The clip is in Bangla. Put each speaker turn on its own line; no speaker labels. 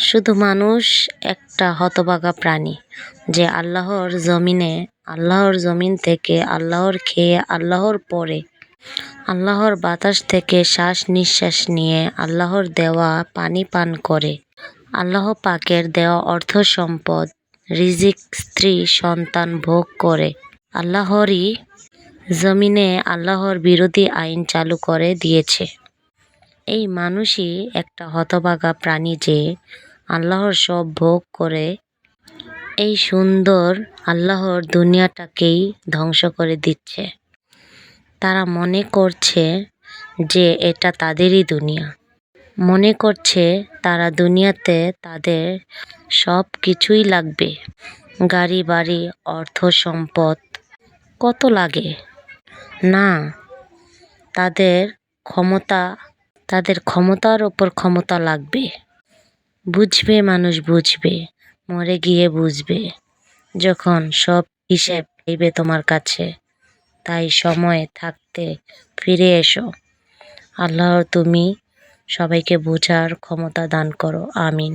শুধু মানুষ, একটা হতভাগা প্রাণী যে আল্লাহর জমিনে, আল্লাহর জমিন থেকে আল্লাহর খেয়ে, আল্লাহর পরে, আল্লাহর বাতাস থেকে শ্বাস নিঃশ্বাস নিয়ে আল্লাহর দেওয়া পানি পান করে। আল্লাহ পাকের দেওয়া অর্থ সম্পদ, রিজিক, স্ত্রী, সন্তান ভোগ করে। আল্লাহরই জমিনে আল্লাহর বিরোধী আইন চালু করে দিয়েছে। এই মানুষই একটা হতভাগা প্রাণী যে আল্লাহর সব ভোগ করে, এই সুন্দর আল্লাহর দুনিয়াটাকেই ধ্বংস করে দিচ্ছে। তারা মনে করছে যে এটা তাদেরই দুনিয়া। মনে করছে তারা দুনিয়াতে তাদের সব কিছুই লাগবে। গাড়ি, বাড়ি, অর্থ, সম্পদ, কত লাগে? না, তাদের ক্ষমতা, তাদের ক্ষমতার ওপর ক্ষমতা লাগবে। বুঝবে, মানুষ বুঝবে, মরে গিয়ে বুঝবে। যখন সব হিসেব পাইবে তোমার কাছে, তাই সময় থাকতে ফিরে এসো। আল্লাহ, তুমি সবাইকে বোঝার ক্ষমতা দান করো। আমিন।